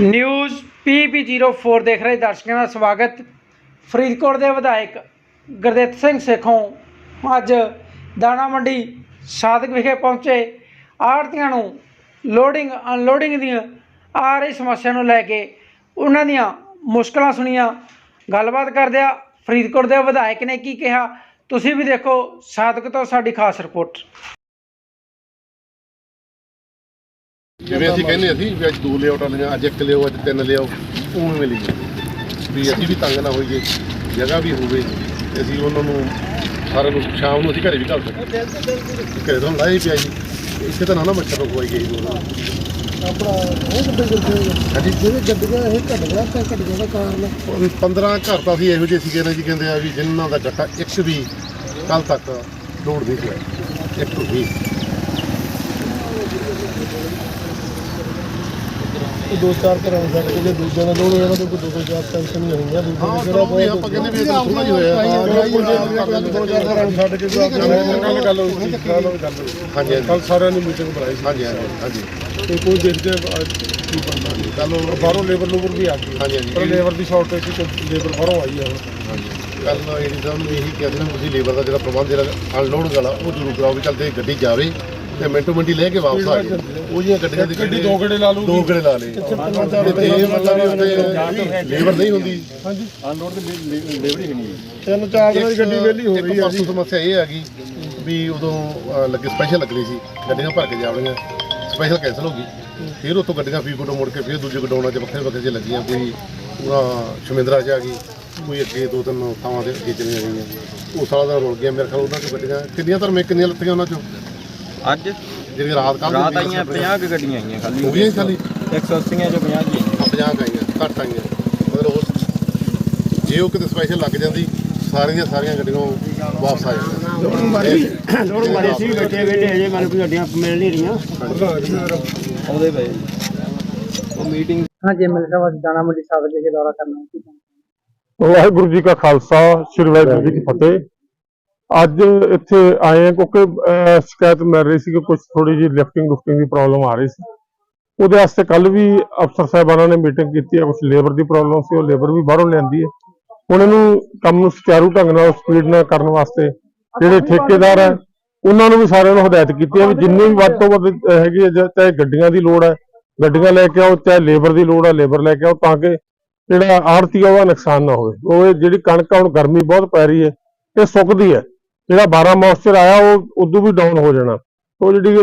News ਪੀਪੀ04 ਦੇਖ ਰਹੇ ਦਰਸ਼ਕਾਂ ਦਾ ਸਵਾਗਤ। ਫਰੀਦਕੋਟ ਦੇ ਵਿਧਾਇਕ ਗੁਰਦਿੱਤ ਸਿੰਘ ਸੇਖੋਂ ਅੱਜ ਦਾਣਾ ਮੰਡੀ ਸਾਦਕ ਵਿਖੇ ਪਹੁੰਚੇ। ਆੜਤੀਆਂ ਨੂੰ ਲੋਡਿੰਗ, ਅਨਲੋਡਿੰਗ ਦੀਆਂ ਆ ਰਹੀ ਸਮੱਸਿਆ ਨੂੰ ਲੈ ਕੇ ਉਹਨਾਂ ਦੀਆਂ ਮੁਸ਼ਕਲਾਂ ਸੁਣੀਆਂ। ਗੱਲਬਾਤ ਕਰਦਿਆਂ ਫਰੀਦਕੋਟ ਦੇ ਵਿਧਾਇਕ ਨੇ ਕੀ ਕਿਹਾ, ਤੁਸੀਂ ਵੀ ਦੇਖੋ ਸਾਦਕ ਤੋਂ ਸਾਡੀ ਖਾਸ ਰਿਪੋਰਟ। ਜਿਵੇਂ ਅਸੀਂ ਕਹਿੰਦੇ ਅਸੀਂ ਵੀ ਅੱਜ ਦੋ ਲਿਆਉਟਾਂ ਲਈਆਂ ਅੱਜ ਇੱਕ ਲਿਆਓ ਅੱਜ ਤਿੰਨ ਲਿਆਓ ਉਵੇਂ ਮਿਲੀ ਵੀ ਅਸੀਂ ਵੀ ਤੰਗ ਨਾ ਹੋਈਏ ਜਗ੍ਹਾ ਵੀ ਹੋਵੇ ਤੇ ਅਸੀਂ ਉਹਨਾਂ ਨੂੰ ਸਾਰਿਆਂ ਨੂੰ ਸ਼ਾਮ ਨੂੰ ਅਸੀਂ ਘਰੇ ਵੀ ਘੱਲ ਸਕਦੇ ਘਰੇ ਤੋਂ ਲਾਈ ਪਿਆ ਜੀ ਇਸੇ ਤਰ੍ਹਾਂ ਨਾ ਮੱਛਰ ਨੂੰ ਖਵਾਈ ਗਈ ਉਹਨਾਂ ਨੂੰ। ਆਪਣਾ ਉਹ ਕਿੱਦਾਂ ਕਰਦੇ ਹਾਂਜੀ। ਜਿਹੜੇ ਗੱਡੀਆਂ ਇਹ ਘਟ ਗਿਆ ਤਾਂ ਘਟ ਗਿਆ ਦਾ ਕਾਰਨ ਉਹ ਵੀ 15 ਘਰ ਤਾਂ ਅਸੀਂ ਇਹੋ ਜਿਹੇ ਸੀਗੇ ਨਾ ਜੀ ਕਹਿੰਦੇ ਆ ਵੀ ਜਿਨ੍ਹਾਂ ਦਾ ਡੱਟਾ ਇੱਕ ਵੀ ਕੱਲ ਤੱਕ ਲੋੜ ਨਹੀਂ ਪਿਆ ਇੱਕ ਵੀ। ਦੋ ਚਾਰ ਘਰਾਂ ਨੂੰ ਛੱਡ ਕੇ ਜੇ ਦੂਜਿਆਂ ਦਾ ਲੋੜ ਹੋਇਆ ਤਾਂ ਕੋਈ ਦੋ ਦੋ ਚਾਰ ਟੈਨਸ਼ਨ ਨਹੀਂ ਹੋਈਆਂ ਹਾਂ ਦੂਜੇ ਚਲੋ ਵੀ ਆਪਾਂ ਕਹਿੰਦੇ ਵੀ ਇਹ ਤਾਂ ਹਾਂ ਹੋਇਆ। ਦੋ ਚਾਰ ਘਰਾਂ ਨੂੰ ਛੱਡ ਕੇ ਹੈ ਜੀ। ਕੱਲ ਗੱਲ ਹੋਈ ਸੀ ਕੱਲ ਹੋਈ ਗੱਲ ਹੋਈ ਹਾਂਜੀ ਹਾਂਜੀ। ਕੱਲ ਸਾਰਿਆਂ ਨੇ ਮੀਟਿੰਗ ਬੁਲਾਈ ਸੀ। ਹਾਂਜੀ ਹਾਂਜੀ ਹਾਂਜੀ। ਤੇ ਕੋਈ ਦੇਖਦੇ ਕੀ ਬਣਦਾ। ਕੱਲ ਬਾਹਰੋਂ ਲੇਬਰ ਲੂਬਰ ਵੀ ਆ ਗਈ ਹਾਂਜੀ, ਹਾਂਜੀ। ਪਰ ਲੇਬਰ ਦੀ ਸ਼ਾਰਟੇਜ ਸੀ ਲੇਬਰ ਬਾਹਰੋਂ ਆਈ ਆ। ਹੁਣ ਕੱਲ ਏਡੀ ਸਾਹਿਬ ਨੂੰ ਇਹੀ ਕਿਹਾ ਸੀ ਨਾ ਤੁਸੀਂ ਲੇਬਰ ਦਾ ਜਿਹੜਾ ਪ੍ਰਬੰਧ ਜਿਹੜਾ ਅਨਲੋਡ ਵਾਲਾ ਉਹ ਜ਼ਰੂਰ ਕਰਾਓ ਵੀ ਚੱਲ ਤੇ ਗੱਡੀ ਜਾਵੇ ਤੇ ਮਿੰਟੋ ਮਿੰਟੀ ਲੈ ਕੇ ਵਾਪਸ ਆ ਜਾਏ ਉਹ ਜਿਹੀਆਂ ਗੱਡੀਆਂ ਦੀ ਗੱਡੀ ਦੋ ਗੇੜੇ ਲਾ ਲੂਗੀ ਦੋ ਗੇੜੇ ਲਾ ਲਏ। ਤੇ ਇਹ ਮਤਲਬ ਵੀ ਉੱਥੇ ਲੇਬਰ ਨਹੀਂ ਹੁੰਦੀ। ਹਾਂਜੀ। ਅਨਲੋਡ ਤੇ ਲੇਬਰ ਹੀ ਨਹੀਂ ਤਿੰਨ ਚਾਰ ਦਿਨਾਂ ਦੀ ਗੱਡੀ ਵਿਹਲੀ ਹੋ ਰਹੀ ਆ ਜੀ। ਪਰਸੋਂ ਸਮੱਸਿਆ ਇਹ ਆ ਗਈ ਵੀ ਉਦੋਂ ਲੱਗੇ ਸਪੈਸ਼ਲ ਲੱਗਣੀ ਸੀ। ਗੱਡੀਆਂ ਭਰ ਕੇ ਜਾਵਣੀਆਂ ਸਪੈਸ਼ਲ ਕੈਂਸਲ ਹੋ ਗਈ। ਫਿਰ ਉੱਥੋਂ ਗੱਡੀਆਂ ਫੀ ਕੋਟੋਂ ਮੁੜ ਕੇ ਫਿਰ ਦੂਜੇ ਗਡਾਉਣਾ 'ਚ ਵੱਖਰੇ ਵੱਖਰੇ 'ਚ ਲੱਗੀਆਂ ਕੋਈ ਪੂਰਾ ਸ਼ਮਿੰਦਰਾ 'ਚ ਆ ਗਈ। ਕੋਈ ਅੱਗੇ ਦੋ ਤਿੰਨ ਥਾਵਾਂ ਤੇ ਅੱਗੇ ਚਲੀਆਂ ਗਈਆਂ। ਉਹ ਸਾਲਾ ਦਾ ਰੁਲ ਗਿਆ। ਮੇਰੇ ਖਿਆਲ ਉਹਨਾਂ 'ਚ ਗੱਡੀਆਂ ਕਿੰਨੀਆਂ ਧਰਮੇ ਕਿੰਨੀਆਂ ਲੱਤੀਆਂ ਉਹਨਾਂ 'ਚੋਂ? ਅੱਜ ਜਿਹੜੀਆਂ ਰਾਤ ਕੱਲ੍ਹ ਰਾਤ ਦੀਆਂ ਆਈਆਂ 50 ਕੁ ਗੱਡੀਆਂ ਆਈਆਂ ਖਾਲੀ। ਹੋ ਗਈਆਂ ਜੀ ਖਾਲੀ 180 ਚੋਂ 50 ਜੀ ਆ 50 ਕੁ ਆਈਆਂ ਘੱਟ ਆਈਆਂ। ਮਤਲਬ ਉਹ ਜੇ ਉਹ ਕਿਤੇ ਸਪੈਸ਼ਲ ਲੱਗ ਜਾਂਦੀ ਸਾਰੀਆਂ ਦੀਆਂ ਸਾਰੀਆਂ ਗੱਡੀਆਂ ਵਾਪਸ ਆ ਜਾਂਦੀਆਂ। ਲੋੜ ਮਾਰੀ ਸੀ ਬੈਠੇ ਵੇਲੇ ਅਜੇ ਮੈਨੂੰ ਕੋਈ ਗੱਡੀਆਂ ਮਿਲ ਨਹੀਂ ਰਹੀਆਂ। ਆਉਂਦੇ ਪਏ। ਉਹ ਮੀਟਿੰਗ ਹਾਂਜੀ ਮਿਲ ਸਾਹਿਬ ਅੱਜ ਦਾਣਾ ਮੰਡੀ ਸਾਦਕ ਵਿਖੇ ਦੌਰਾ ਕਰਨਾ। ਹੈ ਵਾਹਿਗੁਰੂ ਜੀ ਕਾ ਖਾਲਸਾ ਸ੍ਰੀ ਵਾਹਿਗੁਰੂ ਜੀ ਕੀ ਫਤਿਹ। ਅੱਜ ਇੱਥੇ ਆਏ ਹਾਂ ਕਿਉਂਕਿ ਸ਼ਿਕਾਇਤ ਮਿਲ ਰਹੀ ਸੀ ਕਿ ਕੁਝ ਥੋੜੀ ਜਿਹੀ ਲਿਫਟਿੰਗ ਲੁਫਟਿੰਗ ਦੀ ਪ੍ਰੋਬਲਮ ਆ ਰਹੀ ਸੀ। ਉਹਦੇ ਵਾਸਤੇ ਕੱਲ ਵੀ ਅਫਸਰ ਸਾਹਿਬਾਨਾਂ ਨੇ ਮੀਟਿੰਗ ਕੀਤੀ ਹੈ ਕੁਝ ਲੇਬਰ ਦੀ ਪ੍ਰੋਬਲਮ ਸੀ ਉਹ ਲੇਬਰ ਵੀ ਬਾਹਰੋਂ ਲਿਆਂਦੀ ਹੈ। ਹੁਣ ਇਹਨੂੰ ਕੰਮ ਨੂੰ ਸੁਚਾਰੂ ਢੰਗ ਨਾਲ ਸਪੀਡ ਨਾਲ ਕਰਨ ਵਾਸਤੇ ਜਿਹੜੇ ਠੇਕੇਦਾਰ ਹੈ ਉਹਨਾਂ ਨੂੰ ਵੀ ਸਾਰਿਆਂ ਨੂੰ ਹਦਾਇਤ ਕੀਤੀ ਹੈ ਵੀ ਜਿੰਨੀ ਵੀ ਵੱਧ ਤੋਂ ਵੱਧ ਹੈਗੀ ਹੈ ਚਾਹੇ ਗੱਡੀਆਂ ਦੀ ਲੋੜ ਹੈ ਗੱਡੀਆਂ ਲੈ ਕੇ ਆਓ ਚਾਹੇ ਲੇਬਰ ਦੀ ਲੋੜ ਹੈ ਲੇਬਰ ਲੈ ਕੇ ਆਓ ਤਾਂ ਕਿ ਜਿਹੜਾ ਆੜਤੀ ਉਹਦਾ ਨੁਕਸਾਨ ਨਾ ਹੋਵੇ। ਉਹ ਜਿਹੜੀ ਕਣਕ ਆ ਹੁਣ ਗਰਮੀ ਬਹੁਤ ਪੈ ਰਹੀ ਹੈ ਇਹ ਸੁੱਕਦੀ ਹੈ। ਜਿਹੜਾ 12 ਮੌਇਸਚਰ ਆਇਆ ਉਹ ਉਦੋਂ ਵੀ ਡਾਊਨ ਹੋ ਜਾਣਾ। ਉਹ ਜਿਹੜੀ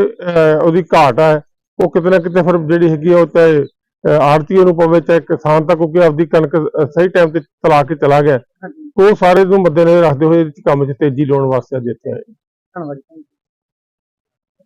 ਉਹਦੀ ਘਾਟ ਹੈ ਉਹ ਕਿਤੇ ਨਾ ਕਿਤੇ ਫਿਰ ਜਿਹੜੀ ਹੈਗੀ ਉਹ ਚਾਹੇ ਆੜਤੀ ਨੂੰ ਪਵੇ ਚਾਹੇ ਕਿਸਾਨ ਤਾਂ ਕਿਉਂਕਿ ਆਪਦੀ ਕਣਕ ਸਹੀ ਟਾਈਮ ਤੇ ਚਲਾ ਕੇ ਚਲਾ ਗਿਆ। ਉਹ ਸਾਰੇ ਨੂੰ ਮੱਦੇਨਜ਼ਰ ਰੱਖਦੇ ਹੋਏ ਕੰਮ 'ਚ ਤੇਜ਼ੀ ਲਿਆਉਣ ਵਾਸਤੇ ਅੱਜ ਇੱਥੇ ਆਏ। ਧੰਨਵਾਦ